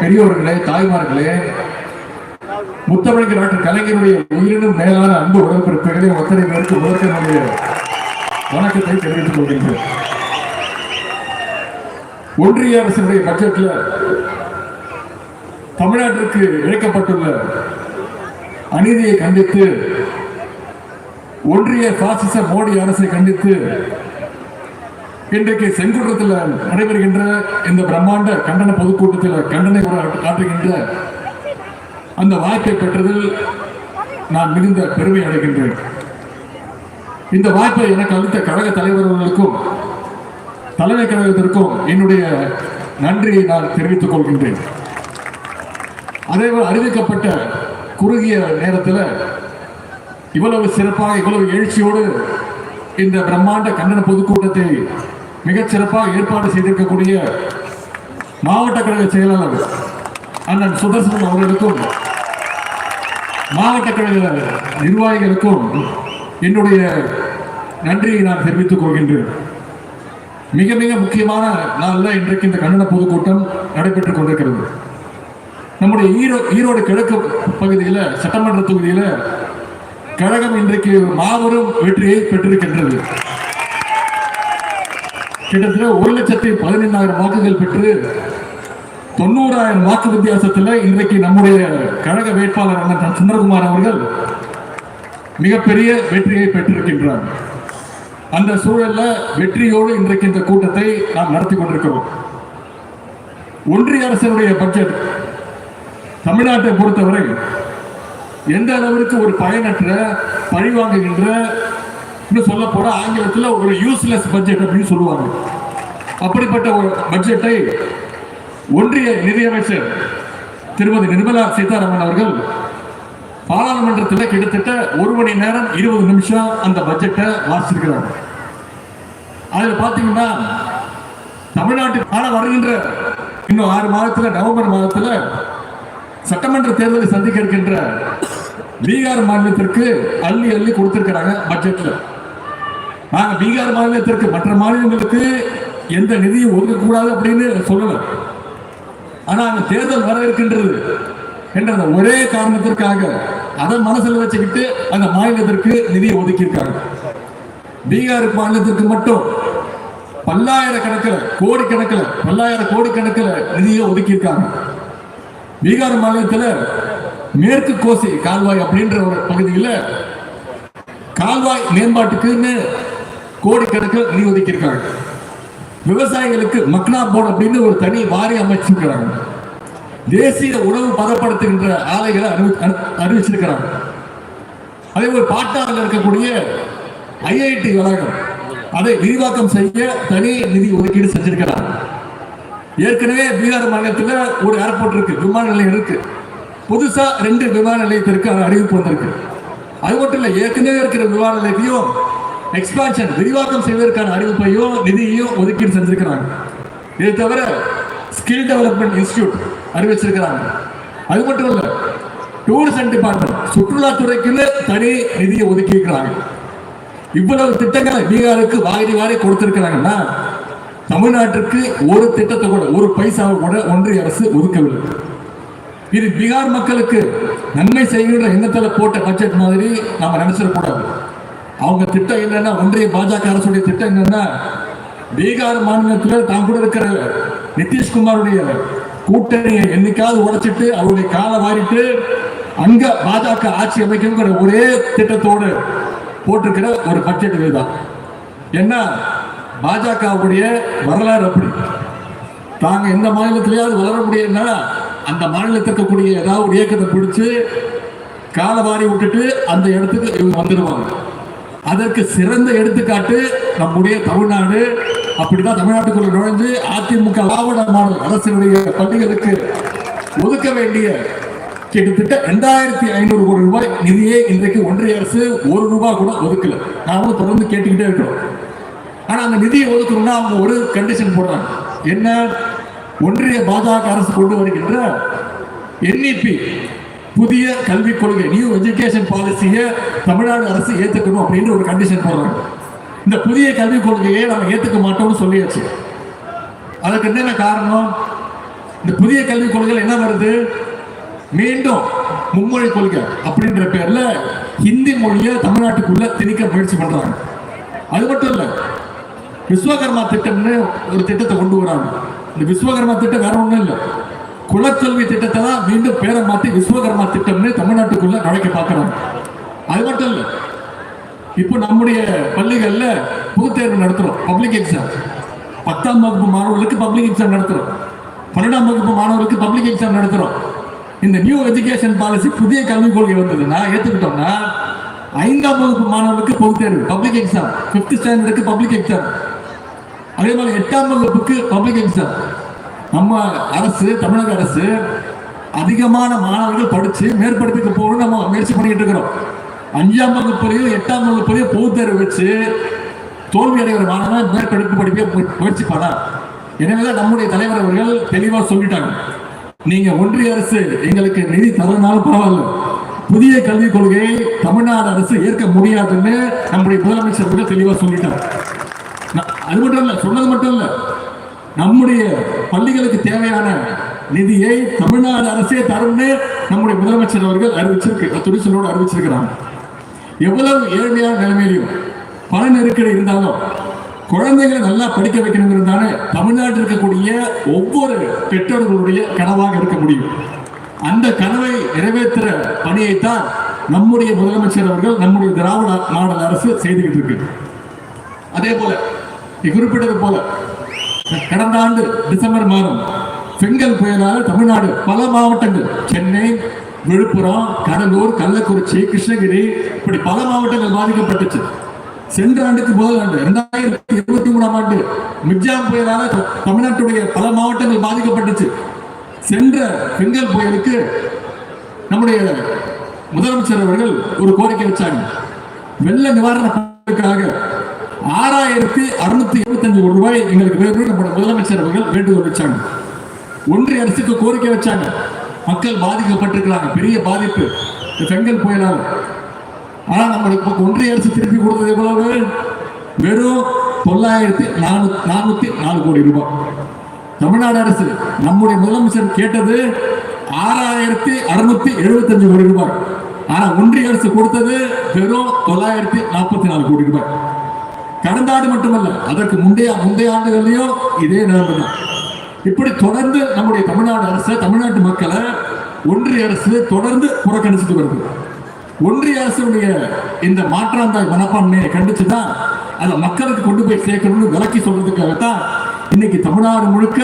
பெரியோர்களே தாய்மார்களே முத்தமிழக டாக்டர் கலைஞருடைய உயிரினும் மேலான அன்பு உடன்பிறப்புகளை ஒத்தனை பேருக்கு முதற்கனுடைய வணக்கத்தை தெரிவித்துக் கொள்கின்றேன். ஒன்றிய அரசினுடைய பட்ஜெட்ல தமிழ்நாட்டிற்கு இழைக்கப்பட்டுள்ள அநீதியை கண்டித்து ஒன்றிய பாசிச மோடி அரசை கண்டித்து இன்றைக்கு செங்குன்றத்தில் நடைபெறுகின்ற இந்த பிரம்மாண்ட கண்டன பொதுக்கூட்டத்தில் கண்டனை காட்டுகின்ற அந்த வாய்ப்பை பெற்றதில் நான் மிகுந்த பெருமை அடைகின்றேன். இந்த வாய்ப்பை எனக்கு அளித்த கழக தலைவர்களுக்கும் தலைமை கழகத்திற்கும் என்னுடைய நன்றியை நான் தெரிவித்துக் கொள்கின்றேன். அதேபோல் அறிவிக்கப்பட்ட குறுகிய நேரத்தில் இவ்வளவு சிறப்பாக இவ்வளவு எழுச்சியோடு இந்த பிரம்மாண்ட கண்டன பொதுக்கூட்டத்தை மிகச் சிறப்பாக ஏற்பாடு செய்திருக்கக்கூடிய மாவட்ட கழக செயலாளர் அண்ணன் சுதர்சன் அவர்களுக்கும் மாவட்ட கழக நிர்வாகிகளுக்கும் என்னுடைய நன்றியை நான் தெரிவித்துக் கொள்கின்றேன். மிக மிக முக்கியமான நாளில் இன்றைக்கு இந்த கண்டன பொதுக்கூட்டம் நடைபெற்றுக் கொண்டிருக்கிறது. நம்முடைய ஈரோ ஈரோடு கிழக்கு பகுதியில் சட்டமன்ற தொகுதியில் கழகம் இன்றைக்கு மாபெரும் வெற்றியை பெற்றிருக்கின்றது. கிட்டத்தட்ட ஒரு லட்சத்தி பதினைந்தாயிரம் வாக்குகள் பெற்று தொண்ணூறாயிரம் வாக்கு வித்தியாசத்தில் இன்றைக்கு நம்முடைய கழக வேட்பாளர் அண்ணன் சுந்தரகுமார் அவர்கள் மிகப்பெரிய வெற்றியை பெற்றிருக்கின்றார். அந்த சூழல்ல வெற்றியோடு இன்றைக்கு இந்த கூட்டத்தை நாம் நடத்தி கொண்டிருக்கிறோம். ஒன்றிய அரசினுடைய பட்ஜெட் தமிழ்நாட்டை பொறுத்தவரை எந்த அளவிற்கு ஒரு பயனற்ற பழிவாங்குகின்ற இன்னும் சொல்ல போற ஆங்கிலத்தில் ஒரு யூஸ்லெஸ் பட்ஜெட் அப்படின்னு சொல்லுவாங்க. அப்படிப்பட்ட ஒரு பட்ஜெட்டை ஒன்றிய நிதியமைச்சர் திருமதி நிர்மலா சீதாராமன் அவர்கள் பாராளுமன்றத்தில் கிட்டத்தட்ட ஒரு மணி நேரம் இருபது நிமிஷம் அந்த பட்ஜெட்டை வாசிச்சிருக்கிறாங்க அதில் பார்த்தீங்கன்னா தமிழ்நாட்டில் கால வருகின்ற இன்னும் ஆறு மாதத்தில் நவம்பர் மாதத்தில் சட்டமன்ற தேர்தலை சந்திக்க இருக்கின்ற பீகார் மாநிலத்திற்கு அள்ளி அள்ளி கொடுத்திருக்கிறாங்க பட்ஜெட்டில் ஆனால் பீகார் மாநிலத்திற்கு மற்ற மாநிலங்களுக்கு எந்த நிதியும் ஒதுக்கக்கூடாது அப்படின்னு சொல்லணும் ஆனா அந்த தேர்தல் வர இருக்கின்றது என்ற அந்த ஒரே காரணத்திற்காக அதை மனசில் வச்சுக்கிட்டு அந்த மாநிலத்திற்கு நிதி ஒதுக்கியிருக்காங்க. பீகார் மாநிலத்திற்கு மட்டும் பல்லாயிரக்கணக்கில் கோடிக்கணக்கில் பல்லாயிரம் கோடிக்கணக்கில் நிதியை ஒதுக்கியிருக்காங்க. பீகார் மாநிலத்தில் மேற்கு கோசி கால்வாய் அப்படின்ற ஒரு பகுதியில் கால்வாய் மேம்பாட்டுக்குன்னு கோடிக்கணக்கில் நிதி ஒதுக்கியிருக்காங்க விவசாயிகளுக்கு மக்னா போர்டு அப்படின்னு ஒரு தனி வாரி அமைச்சிருக்கிறாங்க. தேசிய உணவு பதப்படுத்துகின்ற ஆலைகளை அறிவி அறிவிச்சிருக்கிறாங்க அதே போல் பாட்டாவில் இருக்கக்கூடிய ஐஐடி வளாகம் அதை விரிவாக்கம் செய்ய தனி நிதி ஒதுக்கீடு செஞ்சிருக்கிறாங்க. ஏற்கனவே பீகார் மாநிலத்தில் ஒரு ஏர்போர்ட் இருக்கு விமான நிலையம் இருக்கு. புதுசா ரெண்டு விமான நிலையத்திற்கு அறிவிப்பு வந்திருக்கு. அது மட்டும் இல்லை ஏற்கனவே இருக்கிற விமான நிலையத்தையும் எக்ஸ்பான்ஷன் விரிவாக்கம் செய்வதற்கான அறிவிப்பையும் நிதியையும் ஒதுக்கீடு செஞ்சிருக்கிறாங்க. இதை தவிர ஸ்கில் டெவலப்மெண்ட் இன்ஸ்டியூட் அறிவிச்சிருக்கிறாங்க. அது மட்டும் இல்ல டூரிசம் டிபார்ட்மெண்ட் சுற்றுலாத்துறைக்குன்னு தனி நிதியை ஒதுக்கி இருக்கிறாங்க இவ்வளவு திட்டங்களை பீகாருக்கு வாரி வாரி கொடுத்திருக்கிறாங்கன்னா தமிழ்நாட்டிற்கு ஒரு திட்டத்தை கூட ஒரு பைசாவை கூட ஒன்றிய அரசு ஒதுக்கவில்லை. இது பீகார் மக்களுக்கு நன்மை செய்கின்ற எண்ணத்தில் போட்ட பட்ஜெட் மாதிரி நாம் நினைச்சிடக்கூடாது. அவங்க திட்டம் என்னன்னா ஒன்றிய பாஜக அரசுடைய திட்டம் என்னன்னா பீகார் மாநிலத்தில் தான் கூட இருக்கிற நிதிஷ்குமாருடைய கூட்டணியை என்னைக்காவது உடைச்சிட்டு அவருடைய காலை வாரிட்டு அங்க பாஜக ஆட்சி அமைக்குங்கிற ஒரே திட்டத்தோடு போட்டிருக்கிற ஒரு பட்ஜெட் இதுதான். என்ன பாஜகவுடைய வரலாறு அப்படி. தாங்க எந்த மாநிலத்திலேயாவது வளர முடியும்னா அந்த மாநிலத்தில் இருக்கக்கூடிய ஏதாவது ஒரு இயக்கத்தை பிடிச்சு காலவாரி விட்டுட்டு அந்த இடத்துக்கு இவங்க வந்துடுவாங்க அதற்கு சிறந்த எடுத்துக்காட்டு நம்முடைய தமிழ்நாடு. அப்படிதான் தமிழ்நாட்டுக்குள்ள நுழைஞ்சு அதிமுக ஆவண மாடல் அரசினுடைய பள்ளிகளுக்கு ஒதுக்க வேண்டிய கிட்டத்தட்ட ரெண்டாயிரத்தி ஐநூறு கோடி ரூபாய் நிதியை இன்றைக்கு ஒன்றிய அரசு ஒரு ரூபாய் கூட ஒதுக்கல. நாமும் தொடர்ந்து கேட்டுக்கிட்டே இருக்கிறோம். ஆனா அந்த நிதியை ஒதுக்கணும்னா அவங்க ஒரு கண்டிஷன் போடுறாங்க. என்ன? ஒன்றிய பாஜக அரசு கொண்டு வருகின்ற என்இபி புதிய கல்விக் கொள்கை நியூ எஜுகேஷன் பாலிசியை தமிழ்நாடு அரசு ஏற்றுக்கணும் அப்படின்னு ஒரு கண்டிஷன் போடுறாங்க. இந்த புதிய கல்விக் கொள்கையை நம்ம ஏற்றுக்க மாட்டோம்னு சொல்லியாச்சு. அதுக்கு என்னென்ன காரணம்? இந்த புதிய கல்விக் கொள்கைகள் என்ன வருது? மீண்டும் மும்மொழி கொள்கை அப்படின்ற பேர்ல ஹிந்தி மொழியை தமிழ்நாட்டுக்குள்ள திணிக்க முயற்சி பண்றாங்க. அது மட்டும் இல்லை விஸ்வகர்மா திட்டம்னு ஒரு திட்டத்தை கொண்டு வராங்க. இந்த விஸ்வகர்மா திட்டம் வேற ஒன்றும் இல்லை. குலக்கல்வி திட்டத்தை தான் மீண்டும் பேரை மாற்றி விஸ்வகர்மா திட்டம்னு தமிழ்நாட்டுக்குள்ள நுழைக்க பார்க்கறாங்க அது மட்டும் இல்லை இப்போ நம்முடைய பள்ளிகளில் பொதுத்தேர்வு நடத்துகிறோம் பப்ளிக் எக்ஸாம் பத்தாம் வகுப்பு மாணவர்களுக்கு பப்ளிக் எக்ஸாம் நடத்துகிறோம் பன்னெண்டாம் வகுப்பு மாணவர்களுக்கு பப்ளிக் எக்ஸாம் நடத்துகிறோம் இந்த நியூ எஜுகேஷன் பாலிசி புதிய கல்விக் கொள்கை வந்ததுன்னா ஏற்றுக்கிட்டோம்னா ஐந்தாம் வகுப்பு மாணவர்களுக்கு பொதுத்தேர்வு பப்ளிக் எக்ஸாம் ஃபிஃப்த் ஸ்டாண்டர்டுக்கு பப்ளிக் எக்ஸாம் அதே மாதிரி எட்டாம் வகுப்புக்கு பப்ளிக் எக்ஸாம் நம்ம அரசு தமிழக அரசு அதிகமான மாணவர்கள் படித்து மேற்படுத்திக்க போகணும்னு நம்ம முயற்சி பண்ணிட்டு இருக்கிறோம். அஞ்சாம் வகுப்புலையும் எட்டாம் வகுப்புலையும் பொதுத் தேர்வு வச்சு தோல்வி அடைகிற மாணவன் மேற்படிப்பு படிப்பே முயற்சி பண்ணார் எனவே நம்முடைய தலைவர் அவர்கள் தெளிவாக சொல்லிட்டாங்க. நீங்க ஒன்றிய அரசு எங்களுக்கு நிதி தரனாலும் பரவாயில்ல. புதிய கல்விக் கொள்கையை தமிழ்நாடு அரசு ஏற்க முடியாதுன்னு நம்முடைய முதலமைச்சர் கூட தெளிவாக சொல்லிட்டாங்க அது மட்டும் இல்லை சொன்னது மட்டும் இல்லை. நம்முடைய பள்ளிகளுக்கு தேவையான நிதியை தமிழ்நாடு அரசே தரும்னு நம்முடைய முதலமைச்சர் அவர்கள் அறிவிச்சிருக்கு துணிச்சலோடு அறிவிச்சிருக்கிறாங்க. எவ்வளவு ஏழ்மையான நிலைமையிலும் பண நெருக்கடி இருந்தாலும் குழந்தைகளை நல்லா படிக்க வைக்கணுங்கிறது தானே தமிழ்நாட்டில் இருக்கக்கூடிய ஒவ்வொரு பெற்றோர்களுடைய கனவாக இருக்க முடியும். அந்த கனவை நிறைவேற்றுற பணியைத்தான் நம்முடைய முதலமைச்சர் அவர்கள் நம்முடைய திராவிட மாடல் அரசு செய்துகிட்டு இருக்கு. அதே போல குறிப்பிட்டது போல கடந்த ஆண்டு டிசம்பர் மாதம் செங்கல் புயலால் தமிழ்நாடு பல மாவட்டங்கள் சென்னை விழுப்புரம் கடலூர் கள்ளக்குறிச்சி கிருஷ்ணகிரி இப்படி பல மாவட்டங்கள் பாதிக்கப்பட்டுச்சு. சென்ற ஆண்டுக்கு முதல் ஆண்டு இரண்டாயிரத்தி இருபத்தி மூணாம் ஆண்டு மிக்ஜாம் புயலால தமிழ்நாட்டுடைய பல மாவட்டங்கள் பாதிக்கப்பட்டுச்சு. சென்ற செங்கல் புயலுக்கு நம்முடைய முதலமைச்சர் அவர்கள் ஒரு கோரிக்கை வச்சாங்க. வெள்ள நிவாரணத்துக்காக ஆறாயிரத்தி அறுநூத்தி எழுபத்தஞ்சு கோடி ரூபாய் எங்களுக்கு முதலமைச்சர் அவர்கள் வேண்டுகோள் வச்சாங்க. ஒன்றிய அரசுக்கு கோரிக்கை வச்சாங்க. மக்கள் பாதிக்கப்பட்டிருக்கிறாங்க. பெரிய பாதிப்பு. செங்கல் புயலால். ஆனால் நம்மளுக்கு ஒன்றிய அரசு திருப்பி கொடுத்தது எவ்வளவு? வெறும் தொள்ளாயிரத்தி நானூத்தி நானூற்றி நாலு கோடி ரூபாய். தமிழ்நாடு அரசு நம்முடைய முதலமைச்சர் கேட்டது ஆறாயிரத்தி அறுநூத்தி எழுபத்தஞ்சு கோடி ரூபாய். ஆனால் ஒன்றிய அரசு கொடுத்தது வெறும் தொள்ளாயிரத்தி நாற்பத்தி நாலு கோடி ரூபாய். கடந்த ஆண்டு மட்டுமல்ல அதற்கு முந்தைய முந்தைய ஆண்டுகள்லயும் இதே நிலைமை தான் இப்படி தொடர்ந்து நம்முடைய தமிழ்நாடு அரசு தமிழ்நாட்டு மக்களை ஒன்றிய அரசு தொடர்ந்து புறக்கணிச்சுட்டு வருது. ஒன்றிய அரசுடைய இந்த மாற்றாந்தாய் மனப்பான்மையை கண்டிச்சு தான் அதை மக்களுக்கு கொண்டு போய் சேர்க்கணும்னு விளக்கி சொல்றதுக்காகத்தான் இன்னைக்கு தமிழ்நாடு முழுக்க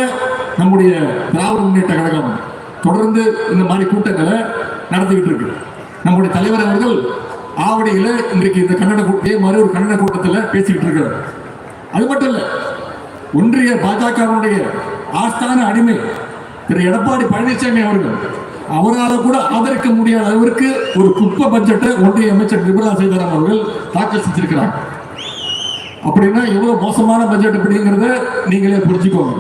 நம்முடைய திராவிட முன்னேற்ற கழகம் தொடர்ந்து இந்த மாதிரி கூட்டங்களை நடத்திக்கிட்டு இருக்கு. நம்முடைய தலைவர் அவர்கள் ஆவடியில் இன்றைக்கு இந்த கன்னட கூட்ட- மாதிரி ஒரு கன்னட கூட்டத்தில் பேசிக்கிட்டு இருக்காரு. அது மட்டும் இல்ல ஒன்றிய பாஜகவுடைய ஆஸ்தான அடிமை திரு எடப்பாடி பழனிசாமி அவர்கள் அவரால் கூட ஆதரிக்க முடியாத அளவிற்கு ஒரு குப்ப பட்ஜெட்டை ஒன்றிய அமைச்சர் நிர்மலா சீதாராமன் அவர்கள் தாக்கல் செஞ்சிருக்கிறாங்க அப்படின்னா எவ்வளவு மோசமான பட்ஜெட் அப்படிங்கிறத நீங்களே புரிஞ்சுக்கோங்க.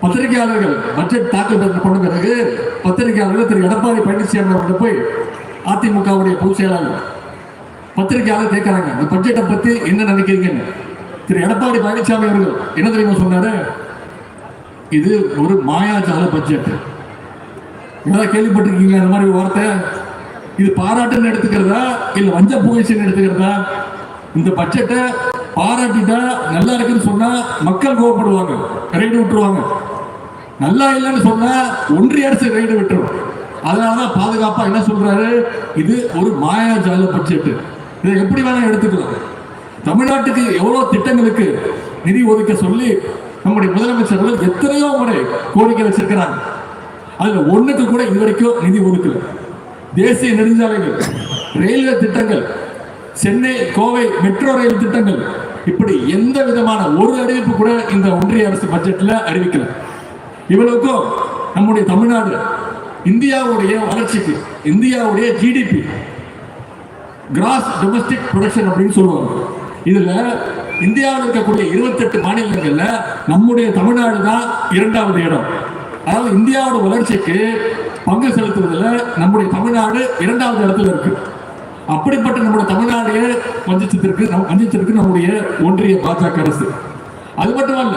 பத்திரிகையாளர்கள் பட்ஜெட் தாக்கல் பண்ண பிறகு பத்திரிகையாளர்கள் திரு எடப்பாடி பழனிசாமி அவர்கிட்ட போய் அதிமுகவுடைய பொதுச் செயலாளர். பத்திரிகையாளர் கேட்கறாங்க. இந்த பட்ஜெட்டை பத்தி என்ன நினைக்கிறீங்கன்னு? திரு. எடப்பாடி பழனிசாமி அவர்கள் என்ன தெரியுமா சொன்னாரு? இது ஒரு மாயாஜால பட்ஜெட் ஏதாவது கேள்விப்பட்டிருக்கீங்களா இந்த மாதிரி ஒரு வார்த்தை? இது பாராட்டுன்னு எடுத்துக்கிறதா? இல்லை வஞ்ச புகழ்ச்சின்னு எடுத்துக்கிறதா? இந்த பட்ஜெட்டை பாராட்டிட்டா நல்லா இருக்குன்னு சொன்னா மக்கள் கோவப்படுவாங்க. ரைடு விட்டுருவாங்க. நல்லா இல்லைன்னு சொன்னா ஒன்றிய அரசு ரைடு விட்டுரும். அதனாலதான் பாதுகாப்பா என்ன சொல்றாரு? இது ஒரு மாயாஜால பட்ஜெட் இதை எப்படி வேணா எடுத்துக்கலாம். தமிழ்நாட்டுக்கு எவ்வளவு திட்டங்களுக்கு நிதி ஒதுக்க சொல்லி நம்முடைய முதலமைச்சர்கள் எத்தனையோ முறை கோரிக்கை வச்சிருக்கிறாங்க. அதுல ஒண்ணுக்கு கூட இதுவரைக்கும் நிதி ஒதுக்கல. தேசிய நெடுஞ்சாலைகள் ரயில்வே திட்டங்கள் சென்னை கோவை மெட்ரோ ரயில் திட்டங்கள். இப்படி எந்த விதமான ஒரு அறிவிப்பு கூட இந்த ஒன்றிய அரசு பட்ஜெட்ல அறிவிக்கல. இவ்வளவுக்கும் நம்முடைய தமிழ்நாடு இந்தியாவுடைய வளர்ச்சிக்கு இந்தியாவுடைய ஜிடிபி கிராஸ் டொமஸ்டிக் ப்ரொடக்ஷன் அப்படின்னு சொல்லுவாங்க. இதுல இந்தியாவில் இருக்கக்கூடிய 28 மாநிலங்கள்ல நம்முடைய தமிழ்நாடு தான் இரண்டாவது இடம். அதாவது இந்தியாவோட வளர்ச்சிக்கு பங்கு செலுத்துவதில் நம்முடைய தமிழ்நாடு இரண்டாவது இடத்துல இருக்கு. அப்படிப்பட்ட நம்முடைய தமிழ்நாடையே வஞ்சித்திருக்கு நம் வஞ்சித்திருக்கு நம்முடைய ஒன்றிய பாஜக அரசு. அது மட்டுமல்ல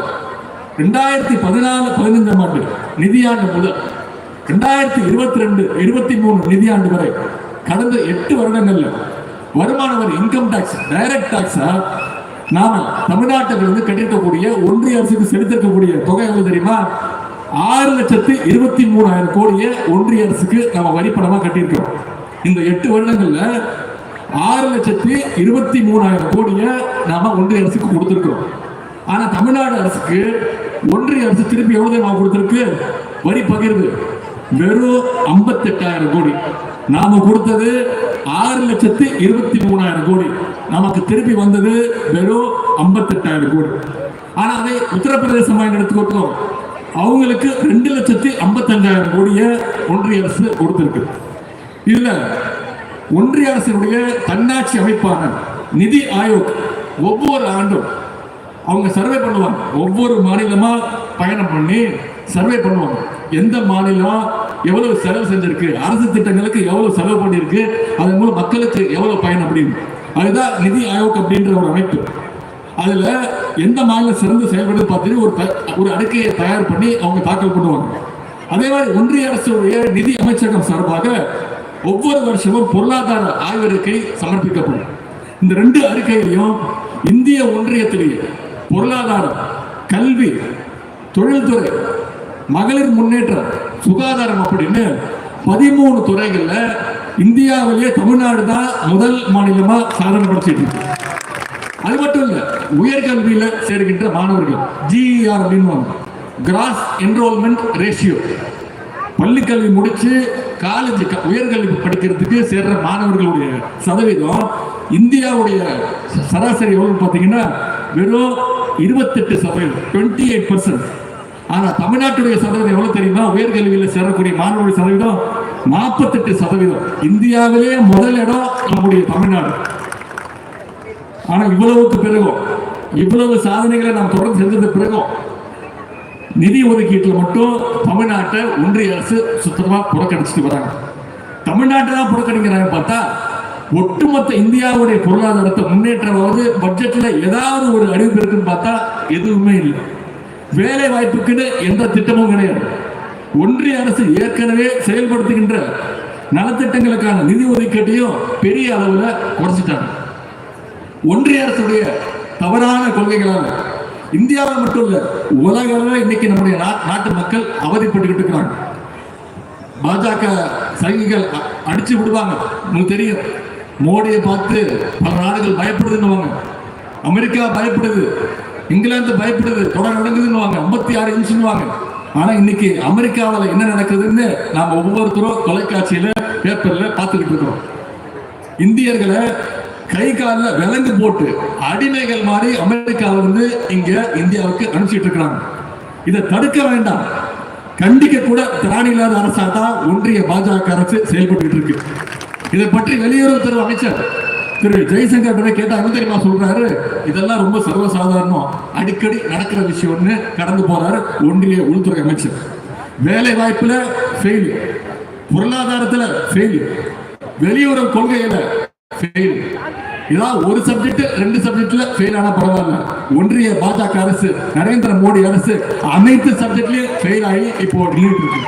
ரெண்டாயிரத்தி பதினாலு பதினைந்தாம் ஆண்டு நிதியாண்டு முதல் ரெண்டாயிரத்தி இருபத்தி ரெண்டு இருபத்தி மூணு நிதியாண்டு வரை கடந்த எட்டு வருடங்கள்ல வருமான வரி இன்கம் டாக்ஸ் டைரக்ட் டாக்ஸா நாம தமிழ்நாட்டில் இருந்து கட்டிருக்கக்கூடிய ஒன்றிய அரசுக்கு செலுத்திருக்கக்கூடிய தொகை எவ்வளவு தெரியுமா? ஆறு லட்சத்து இருபத்தி மூணாயிரம் கோடியை ஒன்றிய அரசுக்கு நம்ம வரி பணமா கட்டியிருக்கோம் இந்த எட்டு வருடங்கள்ல ஆறு லட்சத்தி இருபத்தி மூணாயிரம் கோடியை நாம ஒன்றிய அரசுக்கு கொடுத்திருக்கிறோம். ஆனா தமிழ்நாடு அரசுக்கு ஒன்றிய அரசு திருப்பி எவ்வளவு நாம் கொடுத்திருக்கு? வரி பகிர்வு. வெறும் ஐம்பத்தெட்டாயிரம் கோடி. நாம கொடுத்தது ஆறு லட்சத்தி இருபத்தி மூணாயிரம் கோடி. நமக்கு திருப்பி வந்தது வெறும் ஐம்பத்தெட்டாயிரம் கோடி. ஆனா அதை உத்தரப்பிரதேச மாநிலத்துக்கு கொடுத்தோம் அவங்களுக்கு ரெண்டு லட்சத்தி ஐம்பத்தஞ்சாயிரம் கோடியை ஒன்றிய அரசு கொடுத்திருக்கு. இதுல ஒன்றிய அரசினுடைய தன்னாட்சி அமைப்பான நிதி ஆயோக் ஒவ்வொரு ஆண்டும் அவங்க சர்வே பண்ணுவாங்க. ஒவ்வொரு மாநிலமா பயணம் பண்ணி சர்வே பண்ணுவாங்க. எந்த மாநிலம் எவ்வளவு செலவு செஞ்சிருக்கு? அரசு திட்டங்களுக்கு எவ்வளவு செலவு பண்ணியிருக்கு அதன் மூலம் மக்களுக்கு எவ்வளவு பயன் அப்படின்னு. அதுதான் நிதி ஆயோக் அப்படின்ற ஒரு அமைப்பு. அதுல எந்த மாநிலம் சிறந்து செயல்படுது பார்த்தீங்கன்னா ஒரு ஒரு அறிக்கையை தயார் பண்ணி அவங்க தாக்கல் பண்ணுவாங்க. அதே மாதிரி ஒன்றிய அரசுடைய நிதி அமைச்சகம் சார்பாக ஒவ்வொரு வருஷமும் பொருளாதார ஆய்வறிக்கை சமர்ப்பிக்கப்படும். இந்த ரெண்டு அறிக்கையிலையும் இந்திய ஒன்றியத்திலேயே பொருளாதாரம் கல்வி தொழில்துறை மகளிர் முன்னேற்றம் சுகாதாரம் அப்படின்னு பதிமூணு துறைகளில் இந்தியாவிலேயே தமிழ்நாடு தான் முதல் மாநிலமாக சாதனை படைச்சிட்டு இருக்கு. அது மட்டும் இல்லை உயர்கல்வியில் சேர்கின்ற மாணவர்கள் ஜிஇஆர் அப்படின்னு கிராஸ் என்ரோல்மெண்ட் ரேஷியோ பள்ளிக்கல்வி முடித்து காலேஜ் உயர்கல்வி படிக்கிறதுக்கு சேர்ற மாணவர்களுடைய சதவீதம் இந்தியாவுடைய சராசரி எவ்வளவு பார்த்தீங்கன்னா வெறும் இருபத்தெட்டு சதவீதம் டுவெண்ட்டி எயிட் பர்சன்ட் ஆனால் தமிழ்நாட்டுடைய சதவீதம் எவ்வளவு தெரியுமா? உயர்கல்வியில் சேரக்கூடிய மாணவர்கள் சதவீதம் நாற்பத்தெட்டு சதவீதம். இந்தியாவிலேயே முதல் இடம் நம்முடைய தமிழ்நாடு. ஆனால் இவ்வளவுக்கு பிறகும் இவ்வளவு சாதனைகளை நாம் தொடர்ந்து செஞ்சது பிறகும் நிதி ஒதுக்கீட்டில் மட்டும் தமிழ்நாட்டை ஒன்றிய அரசு சுத்தமாக புறக்கணிச்சுட்டு வராங்க. தமிழ்நாட்டை தான் புறக்கணிக்கிறாங்க பார்த்தா ஒட்டுமொத்த இந்தியாவுடைய பொருளாதாரத்தை முன்னேற்றமாவது பட்ஜெட்டில் ஏதாவது ஒரு அறிவிப்பு இருக்குன்னு பார்த்தா எதுவுமே இல்லை. வேலை வாய்ப்புக்குன்னு எந்த திட்டமும் கிடையாது. ஒன்றிய அரசு ஏற்கனவே செயல்படுத்துகின்ற நலத்திட்டங்களுக்கான நிதி ஒதுக்கீட்டையும் பெரிய அளவுல குறைச்சிட்டாங்க. ஒன்றிய அரசுடைய தவறான கொள்கைகளால் இந்தியாவில் மட்டும் இல்ல உலக அளவில் இன்னைக்கு நம்முடைய நா- நாட்டு மக்கள் அவதிப்பட்டுக்கிட்டு இருக்கிறாங்க. பாஜக சைனிகள் அ- அடிச்சு விடுவாங்க. உங்களுக்கு தெரியும். மோடியை பார்த்து பல நாடுகள் பயப்படுதுன்னுவாங்க. அமெரிக்கா பயப்படுது. இங்கிலாந்து பயப்படுது. தொடர் நடக்குதுன்னுவாங்க ஐம்பத்தி ஆறு இன்ச்சுன்னுவாங்க ஆனா இன்னைக்கு அமெரிக்காவில் என்ன நடக்குதுன்னு நாம ஒவ்வொருத்தரும் தொலைக்காட்சியில பேப்பர்ல பார்த்துக்கிட்டு இருக்கிறோம். இந்தியர்களை கை காலில் விலங்கு போட்டு அடிமைகள் மாதிரி அமெரிக்காவில் இருந்து இங்க இந்தியாவுக்கு அனுப்பிச்சிட்டு இருக்கிறாங்க. இதை தடுக்க வேண்டாம். கண்டிக்க கூட திராணி இல்லாத அரசா தான் ஒன்றிய பாஜக அரசு செயல்பட்டு இருக்கு. இதை பற்றி வெளியுறவுத்துறை அமைச்சர் திரு ஜெய்சங்கர் கிட்ட கேட்டா என்ன தெரியுமா சொல்றாரு இதெல்லாம் ரொம்ப சர்வசாதாரணம். அடிக்கடி நடக்கிற விஷயம்னு கடந்து போறாரு ஒன்றிய உள்துறை அமைச்சர். வேலை வாய்ப்புல ஃபெயில் பொருளாதாரத்துல ஃபெயில் வெளியுறவு கொள்கையில ஃபெயில் இதான் ஒரு சப்ஜெக்ட் ரெண்டு சப்ஜெக்ட்ல ஃபெயில் ஆனா பரவாயில்ல. ஒன்றிய பாஜக அரசு நரேந்திர மோடி அரசு அனைத்து சப்ஜெக்ட்லயும் ஃபெயில் ஆகி இப்போ நின்றுட்டு இருக்கு.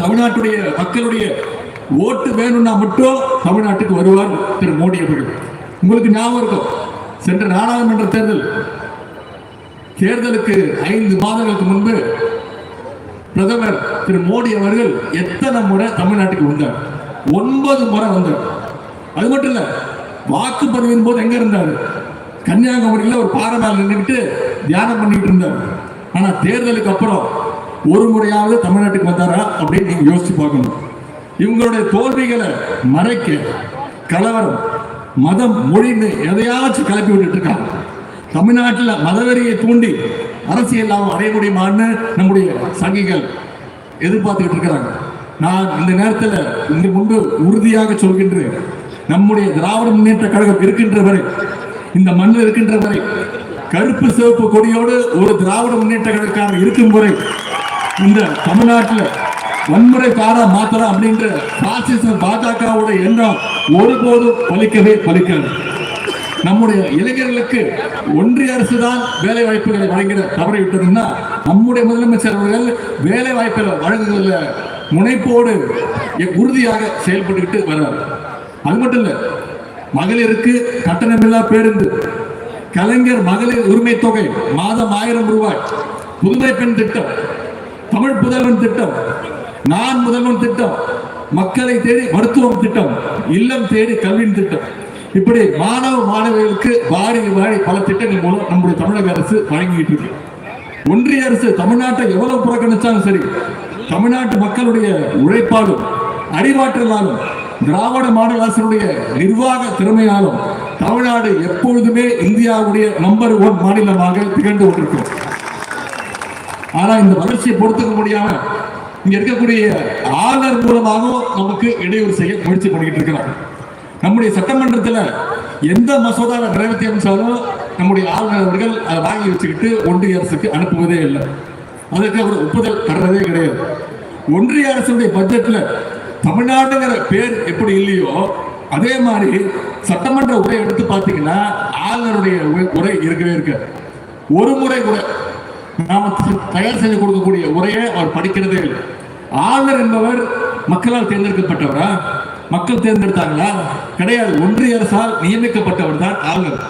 தமிழ்நாட்டுடைய மக்களுடைய ஓட்டு வேணும்னா மட்டும் தமிழ்நாட்டுக்கு வருவார் திரு மோடி அவர்கள். உங்களுக்கு ஞாபகம் இருக்கும் சென்ற நாடாளுமன்ற தேர்தல் தேர்தலுக்கு ஐந்து மாதங்களுக்கு முன்பு பிரதமர் திரு மோடி அவர்கள் எத்தனை முறை தமிழ்நாட்டுக்கு வந்தார்? ஒன்பது முறை வந்தார். அது மட்டும் இல்ல வாக்குப்பதிவின் போது எங்க இருந்தார்? கன்னியாகுமரியில் ஒரு பாறை மேல நின்றுட்டு தியானம் பண்ணிட்டு இருந்தார். ஆனா தேர்தலுக்கு அப்புறம் ஒரு முறையாவது தமிழ்நாட்டுக்கு வந்தாரா அப்படின்னு நீங்க யோசிச்சு பார்க்கணும். இவங்களுடைய தோல்விகளை மறைக்க கலவரம் மதம் மொழின்னு எதையாச்சும் கிளப்பி விட்டுட்டு இருக்காங்க தமிழ்நாட்டில் மதவெறியை தூண்டி அரசியல் லாபம் அடைய முடியுமான்னு நம்முடைய சங்கிகள் எதிர்பார்த்துக்கிட்டு இருக்கிறாங்க. நான் இந்த நேரத்தில் இங்க முன்பு உறுதியாக சொல்கின்றேன். நம்முடைய திராவிட முன்னேற்ற கழகம் இருக்கின்ற வரை இந்த மண்ணில் இருக்கின்ற வரை கருப்பு சிவப்பு கொடியோடு ஒரு திராவிட முன்னேற்ற கழகக்காரர் இருக்கும் வரை இந்த தமிழ்நாட்டில் வன்முறை காரா மாத்தலாம் அப்படின்ற பாசிச பாஜகவோட எண்ணம் ஒருபோதும் பலிக்கவே பலிக்காது. நம்முடைய இளைஞர்களுக்கு ஒன்றிய அரசு தான் வேலை வாய்ப்புகளை வழங்கிட தவறிவிட்டதுன்னா நம்முடைய முதலமைச்சர் அவர்கள் வேலை வாய்ப்புகளை வழங்குவதில் முனைப்போடு எ- உறுதியாக செயல்பட்டுக்கிட்டு வர்றார். அது மட்டும் இல்லை மகளிருக்கு கட்டணமில்லா பேருந்து கலைஞர் மகளிர் உரிமை தொகை மாதம் ஆயிரம் ரூபாய் புதுமை பெண் திட்டம் தமிழ் புதல்வன் திட்டம் நான் முதல்வன் திட்டம் மக்களை தேடி மருத்துவம் திட்டம் இல்லம் தேடி கல்வியின் திட்டம். இப்படி மாணவ மாணவிகளுக்கு வாரி வாரி பல திட்டங்கள் மூலம் நம்முடைய தமிழக அரசு வழங்கிட்டு இருக்கு. ஒன்றிய அரசு தமிழ்நாட்டை எவ்வளவு புறக்கணிச்சாலும் சரி தமிழ்நாட்டு மக்களுடைய உழைப்பாலும் அறிவாற்றலாலும் திராவிட மாடல் அரசுடைய நிர்வாக திறமையாலும் தமிழ்நாடு எப்பொழுதுமே இந்தியாவுடைய நம்பர் ஒன் மாநிலமாக திகழ்ந்து கொண்டிருக்கும் ஆனா இந்த வளர்ச்சியை பொறுத்துக்க முடியாம இங்க இருக்கக்கூடிய ஆளுநர் மூலமாகவும் நமக்கு இடையூறு செய்ய முயற்சி பண்ணிக்கிட்டு இருக்கிறோம். நம்முடைய சட்டமன்றத்தில் எந்த மசோதா நிறைவேற்றி அமைச்சாலும் நம்முடைய ஆளுநர் அவர்கள் அதை வாங்கி வச்சுக்கிட்டு ஒன்றிய அரசுக்கு அனுப்புவதே இல்லை. அதற்கு அவர் ஒப்புதல் தர்றதே கிடையாது. ஒன்றிய அரசுடைய பட்ஜெட்டில் தமிழ்நாடுங்கிற பேர் எப்படி இல்லையோ அதே மாதிரி சட்டமன்ற உரை எடுத்து பார்த்தீங்கன்னா ஆளுநருடைய உரை- இருக்கவே இருக்காது. ஒரு முறை கூட நாம தயார் செய்து கொடுக்கக்கூடிய உரையை அவர் படிக்கிறதே இல்லை. ஆளுநர் என்பவர் மக்களால் தேர்ந்தெடுக்கப்பட்டவரா? மக்கள் தேர்ந்தெடுத்தாங்களா? கிடையாது. ஒன்றிய அரசால் நியமிக்கப்பட்டவர் தான் ஆளுநர்.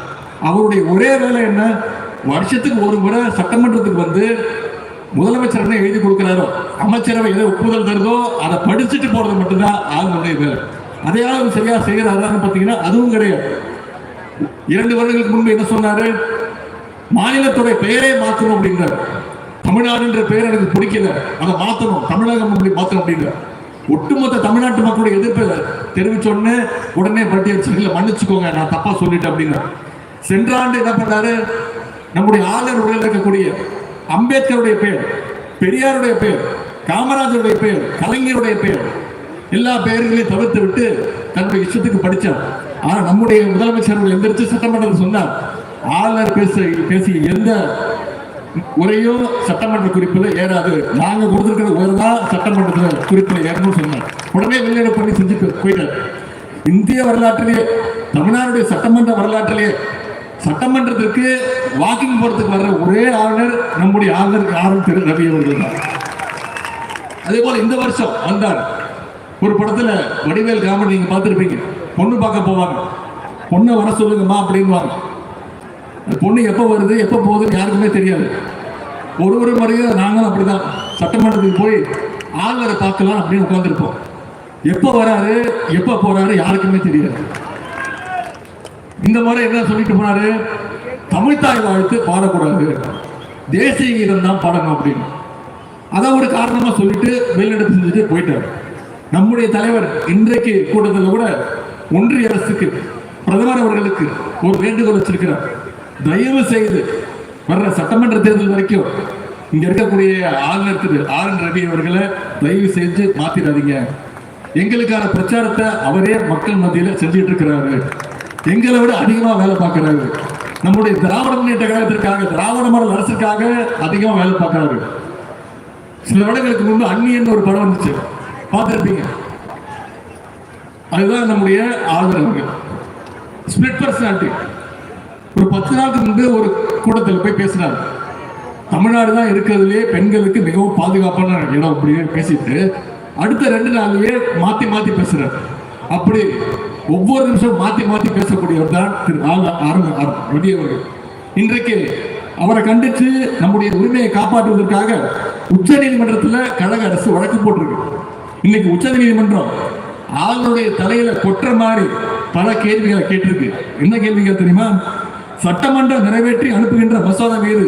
அவருடைய ஒரே வேலை என்ன? வருஷத்துக்கு ஒரு முறை சட்டமன்றத்துக்கு வந்து முதலமைச்சர் என்ன எழுதி கொடுக்கிறாரோ? அமைச்சரவை எதை ஒப்புதல் தருதோ அதை படிச்சுட்டு போறது மட்டும்தான் ஆளுநருடைய வேலை. அதையாவது அவர் சரியா செய்யறாரான்னு பார்த்தீங்கன்னா அதுவும் கிடையாது. இரண்டு வருடங்களுக்கு முன்பு என்ன சொன்னாரு? மாநிலத்துடைய பெயரே மாற்றணும் அப்படிங்கிறார். தமிழ்நாடுன்ற பெயர் எனக்கு பிடிக்கல. அதை மாற்றணும் தமிழகம் அப்படி மாற்றணும் அப்படிங்கிறார். ஒட்டுமொத்த தமிழ்நாட்டு மக்களுடைய எதிர்ப்பை தெரிவிச்சோடனே உடனே உடனே பட்டியல் இல்ல மன்னிச்சுக்கோங்க நான் தப்பா சொல்லிட்டேன் அப்படின்னா சென்ற ஆண்டு என்ன பண்ணாரு? நம்முடைய ஆளுநர் உரையில் இருக்கக்கூடிய அம்பேத்கருடைய பெயர் பெரியாருடைய பெயர் காமராஜருடைய பெயர் கலைஞருடைய பெயர் எல்லா பெயர்களையும் தவிர்த்து விட்டு தன்னுடைய இஷ்டத்துக்கு படித்தார் ஆனால் நம்முடைய முதலமைச்சர் எந்திரிச்சு சட்டமன்றத்தில் சொன்னார் ஆளுநர் பேச பேசிய எந்த உரையும் சட்டமன்ற குறிப்பில் ஏறாது. நாங்க கொடுத்திருக்கிற உரை தான் சட்டமன்றத்தில் குறிப்பில் ஏறணும்னு சொன்னார். உடனே வெளியிட பண்ணி செஞ்சு போயிட்டார். இந்திய வரலாற்றிலேயே தமிழ்நாடுடைய சட்டமன்ற வரலாற்றிலேயே சட்டமன்றத்திற்கு வாக்கிங் போறதுக்கு வர்ற ஒரே ஆளுநர் நம்முடைய ஆளுநர் ஆளுநர் திரு ரவி அவர்கள் தான். அதே போல இந்த வருஷம் வந்தார். ஒரு படத்துல வடிவேல் காமெடி நீங்க பார்த்துருப்பீங்க. பொண்ணு பார்க்க போவாங்க. பொண்ணை வர சொல்லுங்கம்மா அப்படின்வாங்க பொண்ணு எப்போ வருது எப்போ போகுதுன்னு யாருக்குமே தெரியாது. ஒரு ஒரு முறையும் நாங்களும் அப்படிதான். சட்டமன்றத்துக்கு போய் ஆளுநரை பார்க்கலாம் அப்படின்னு உட்காந்துருப்போம் எப்போ வராரு எப்போ போறாரு யாருக்குமே தெரியாது. இந்த முறை என்ன சொல்லிட்டு போனாரு? தமிழ்த்தாய் வாழ்த்து பாடக்கூடாது. தேசிய கீதம் தான் பாடணும் அப்படின்னு. அதை ஒரு காரணமா சொல்லிட்டு வெளிநடப்பு செஞ்சுட்டு போயிட்டார். நம்முடைய தலைவர் இன்றைக்கு கூட்டத்தில் கூட ஒன்றிய அரசுக்கு பிரதமர் அவர்களுக்கு ஒரு வேண்டுகோள் வச்சிருக்கிறார். தயவு செய்து வர்ற சட்டமன்ற தேர்தல் வரைக்கும் இங்க இருக்கக்கூடிய ஆளுநர் திரு ஆர் என் ரவி அவர்களை தயவு செஞ்சு மாத்திடாதீங்க எங்களுக்கான பிரச்சாரத்தை அவரே மக்கள் மத்தியில செஞ்சுட்டு இருக்கிறாரு. எங்களை விட அதிகமா வேலை பார்க்கிறாரு. நம்முடைய திராவிட முன்னேற்ற கழகத்திற்காக திராவிட மாடல் அரசுக்காக அதிகமா வேலை பார்க்கிறாரு. சில வருடங்களுக்கு முன்பு அந்நியன் ஒரு படம் வந்துச்சு. பார்த்துருப்பீங்க. அதுதான் நம்முடைய ஆளுநர் அவர்கள். ஸ்பிளிட் பர்சனாலிட்டி ஒரு பத்து நாளுக்கு முன்பு ஒரு கூட்டத்தில் போய் பேசினார். தமிழ்நாடு தான் இருக்கிறதுலே பெண்களுக்கு மிகவும் பாதுகாப்பான இடம் அப்படின்னு பேசிட்டு அடுத்த ரெண்டு நாள்லயே மாத்தி மாத்தி பேசுறார். அப்படி ஒவ்வொரு நிமிஷம் மாத்தி மாத்தி பேசக்கூடியவர் தான் திரு ஆ- இன்றைக்கு அவரை கண்டித்து நம்முடைய உரிமையை காப்பாற்றுவதற்காக உச்ச நீதிமன்றத்தில் கழக அரசு வழக்கு போட்டிருக்கு. இன்னைக்கு உச்ச நீதிமன்றம் ஆளுநருடைய தலையில கொட்டுற மாதிரி பல கேள்விகளை கேட்டிருக்கு. என்ன கேள்விகள் தெரியுமா? சட்டமன்றம் நிறைவேற்றி அனுப்புகின்ற மசோதா மீது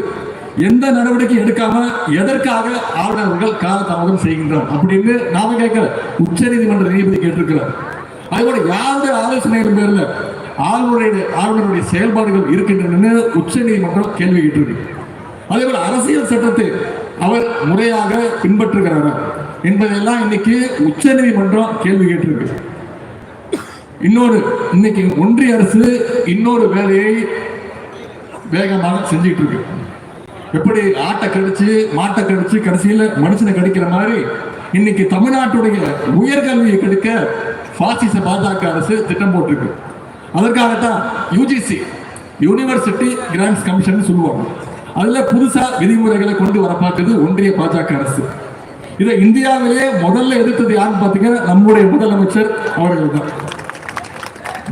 எந்த நடவடிக்கை எடுக்காம எதற்காக ஆளுநர்கள் காலதாமதம் செய்கின்றார் அப்படின்னு நாம கேட்கல உச்ச நீதிமன்ற நீதிபதி கேட்டிருக்கிறார். அதோட யாருடைய ஆலோசனையின் பேர்ல ஆளுநருடைய ஆளுநருடைய செயல்பாடுகள் இருக்கின்றன உச்ச நீதிமன்றம் கேள்வி கேட்டிருக்கு. அதே போல அரசியல் சட்டத்தை அவர் முறையாக பின்பற்றுகிறாரா என்பதெல்லாம் இன்னைக்கு உச்ச நீதிமன்றம் கேள்வி கேட்டிருக்கு. இன்னொரு இன்னைக்கு ஒன்றிய அரசு இன்னொரு வேலையை வேகமாக செஞ்சுட்டு இருக்கு எப்படி ஆட்டை கடிச்சு மாட்டை கடிச்சு கடைசியில மனுஷனை கடிக்கிற மாதிரி இன்னைக்கு தமிழ்நாட்டுடைய உயர்கல்வியை கெடுக்க பாசிச பாஜக அரசு திட்டம் போட்டிருக்கு. அதற்காகத்தான் யூஜிசி யூனிவர்சிட்டி கிராண்ட்ஸ் கமிஷன் சொல்லுவாங்க. அதுல புதுசா விதிமுறைகளை கொண்டு வர பார்க்குது ஒன்றிய பாஜக அரசு. இதை இந்தியாவிலேயே முதல்ல எதிர்த்தது யாருன்னு பாத்தீங்கன்னா நம்முடைய முதலமைச்சர் அவர்கள் தான்.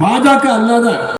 பாஜக அல்லாத